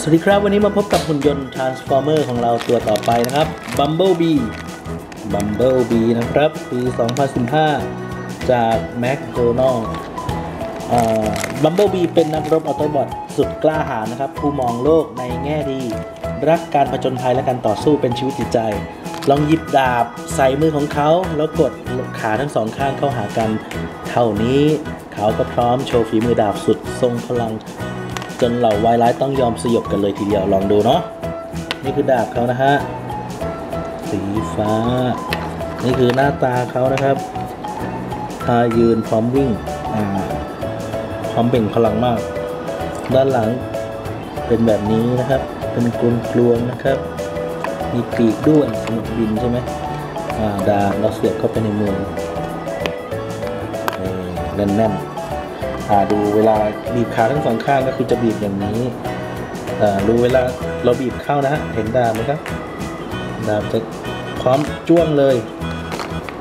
สวัสดีครับ วันนี้มาพบกับหุ่นยนต์ Transformer ของเราตัวต่อไปนะครับ Bumblebee Bumblebee นะครับ ปี 2015 จาก McDonald เอ่อ Bumblebee เป็นนักรบออโตบอทสุดกล้าหาญนะครับ ผู้มองโลกในแง่ดี รักการผจญภัยและการต่อสู้เป็นชีวิตจิตใจ ลองหยิบดาบใส่มือของเขา แล้วกดขาทั้งสองข้างเข้าหากัน เท่านี้เขาก็พร้อมโชว์ฝีมือดาบสุดทรงพลัง นเหล่าวายร้ายต้องยอมสยบกันเลยทีเดียวลองดูเนาะนี่คือดาบเขานะฮะสีฟ้า นี่คือหน้าตาเขานะครับท่ายืนพร้อมวิ่งอ่าพร้อมเบ่งพลังมาก ด้านหลังเป็นแบบนี้นะครับ เป็นกลวงกลวงนะครับ มีปีกด้วยสำหรับบินใช่ไหมอ่าดาบเราเสียบเข้าไปในมือแน่นๆ ดูเวลาบีบขาทั้งสองข้างก็คือจะบีบอย่างนี้อ่าดูเวลาเราบีบเข้านะฮะเห็นดาบไหมครับ ดาบจะพร้อมจ้วงเลย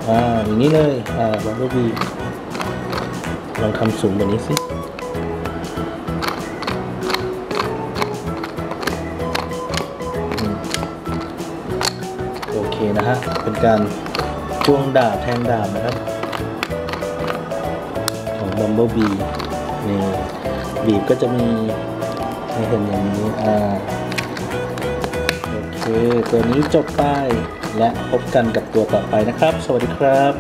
อ่าอย่างนี้เลยอ่าลองดูบีบลองทำสูงกว่านี้สิโอเคนะฮะเป็นการจ้วงดาบแทงดาบนะครับ ดัมเบลบีนี่บีบก็จะมีให้เห็นอย่างนี้อ่าโอเค ตัวนี้จบไปและพบกันกับตัวต่อไปนะครับ สวัสดีครับ